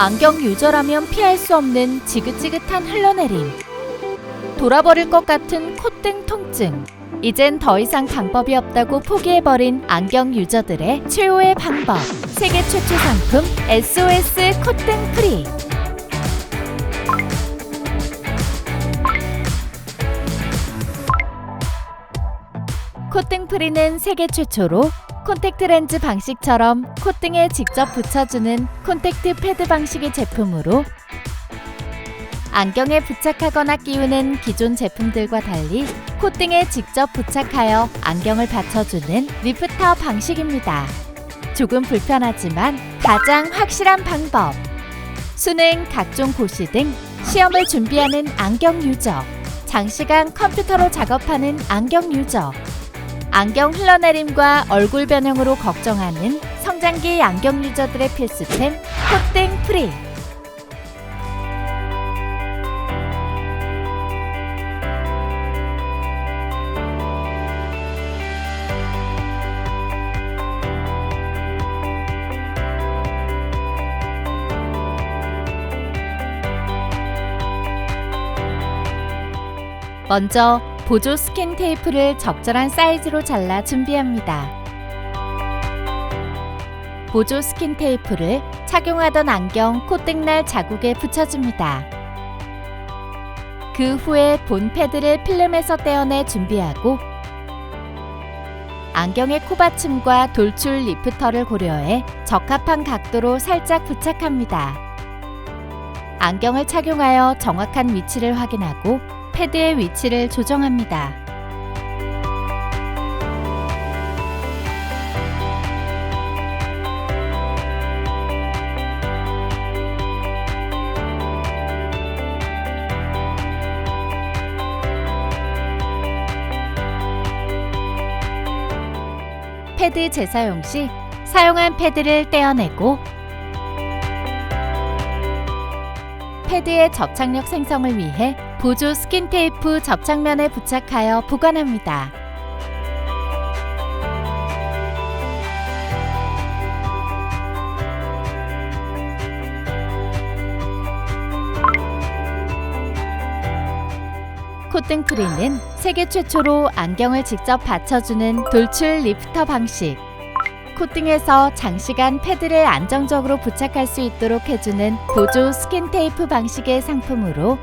안경 유저라면 피할 수 없는 지긋지긋한 흘러내림. 돌아버릴 것 같은 콧등 통증. 이젠 더 이상 방법이 없다고 포기해버린 안경 유저들의 최후의 방법. 세계 최초 상품 SOS 콧등 프리. 콧등 프리는 세계 최초로 콘택트 렌즈 방식처럼 콧등에 직접 붙여주는 콘택트 패드 방식의 제품으로 안경에 부착하거나 끼우는 기존 제품들과 달리 콧등에 직접 부착하여 안경을 받쳐주는 리프터 방식입니다. 조금 불편하지만 가장 확실한 방법. 수능, 각종 고시 등 시험을 준비하는 안경 유저, 장시간 컴퓨터로 작업하는 안경 유저, 안경 흘러내림과 얼굴 변형으로 걱정하는 성장기 안경 유저들의 필수템 콧등 프리. 먼저 보조 스킨 테이프를 적절한 사이즈로 잘라 준비합니다. 보조 스킨 테이프를 착용하던 안경 콧등날 자국에 붙여줍니다. 그 후에 본 패드를 필름에서 떼어내 준비하고 안경의 코받침과 돌출 리프터를 고려해 적합한 각도로 살짝 부착합니다. 안경을 착용하여 정확한 위치를 확인하고 패드의 위치를 조정합니다. 패드 재사용 시 사용한 패드를 떼어내고 패드의 접착력 생성을 위해 보조 스킨 테이프 접착면에 부착하여 보관합니다. 콧등 프리는 세계 최초로 안경을 직접 받쳐주는 돌출 리프터 방식. 콧등에서 장시간 패드를 안정적으로 부착할 수 있도록 해주는 보조 스킨 테이프 방식의 상품으로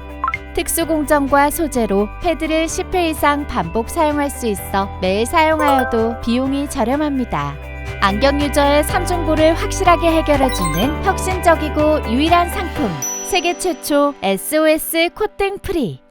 특수 공정과 소재로 패드를 10회 이상 반복 사용할 수 있어 매일 사용하여도 비용이 저렴합니다. 안경 유저의 삼중고를 확실하게 해결해주는 혁신적이고 유일한 상품. 세계 최초 SOS 콧등 프리.